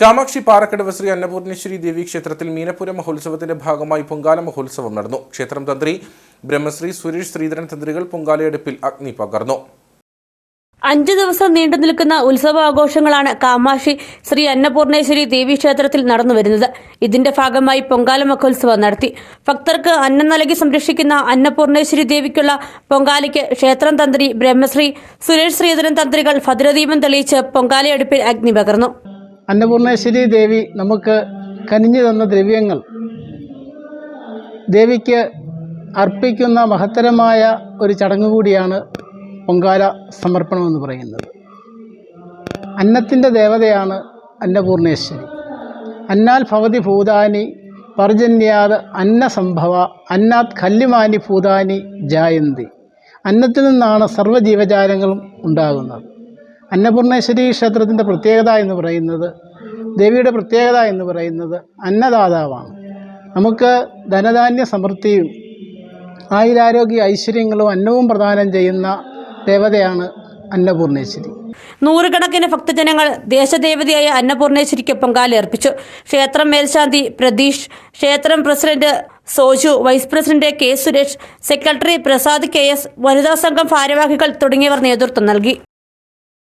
കാമാക്ഷി പാറക്കടവ് ശ്രീ അന്നപൂർണേശ്വരി ദേവി ക്ഷേത്രത്തിൽ മീനപ്പുര മഹോത്സവത്തിന്റെ ഭാഗമായി പൊങ്കാല മഹോത്സവം നടന്നു. ക്ഷേത്രം തന്ത്രി ബ്രഹ്മശ്രീ സുരേഷ് ശ്രീധരൻ തന്ത്രികൾ പൊങ്കാലയെടുപ്പിൽ അഗ്നി പകർന്നു. അഞ്ചു ദിവസം നീണ്ടു നിൽക്കുന്ന ഉത്സവാഘോഷങ്ങളാണ് കാമാക്ഷി ശ്രീ അന്നപൂർണേശ്വരി ദേവി ക്ഷേത്രത്തിൽ നടന്നു വരുന്നത്. ഇതിന്റെ ഭാഗമായി പൊങ്കാല മഹോത്സവം നടത്തി. ഭക്തർക്ക് അന്നം നൽകി സംരക്ഷിക്കുന്ന അന്നപൂർണേശ്വരി ദേവിക്കുള്ള പൊങ്കാലയ്ക്ക് ക്ഷേത്രം തന്ത്രി ബ്രഹ്മശ്രീ സുരേഷ് ശ്രീധരൻ തന്ത്രികൾ ഭദ്രദീപം തെളിയിച്ച് പൊങ്കാലയെടുപ്പിൽ അഗ്നി പകർന്നു. അന്നപൂർണേശ്വരി ദേവി നമുക്ക് കനിഞ്ഞു തന്ന ദ്രവ്യങ്ങൾ. ദേവിക്ക് അർപ്പിക്കുന്ന മഹത്തരമായ ഒരു ചടങ്ങ് കൂടിയാണ് പൊങ്കാല സമർപ്പണം എന്ന് പറയുന്നത്. അന്നത്തിന്റെ ദേവതയാണ് അന്നപൂർണേശ്വരി. അന്നാൽ ഭവതി ഭൂതാനി പർജന്യാത് അന്നസംഭവ അന്നാത് കല്ലുമാനി ഭൂതാനി ജായന്തി. അന്നത്തിൽ നിന്നാണ് സർവജീവജാലങ്ങളും ഉണ്ടാകുന്നത്. അന്നപൂർണേശ്വരി ക്ഷേത്രത്തിന്റെ പ്രത്യേകത എന്ന് പറയുന്നത് ദേവിയുടെ പ്രത്യേകത എന്ന് പറയുന്നത് അന്നദാതാവാണ്. നമുക്ക് ധനധാന്യ സമൃദ്ധിയും ആയുരാരോഗ്യ ഐശ്വര്യങ്ങളും അന്നവും പ്രദാനം ചെയ്യുന്ന ദേവതയാണ് അന്നപൂർണേശ്വരി. നൂറുകണക്കിന് ഭക്തജനങ്ങൾ ദേശദേവതയായ അന്നപൂർണേശ്വരിക്ക് കാലേർപ്പിച്ചു. ക്ഷേത്രം മേൽശാന്തി പ്രതീഷ് ക്ഷേത്രം president Soju vice president K Suresh secretary Prasad K S വനിതാ സംഘം ഭാരവാഹികൾ തുടങ്ങിയവർ നേതൃത്വം നൽകി.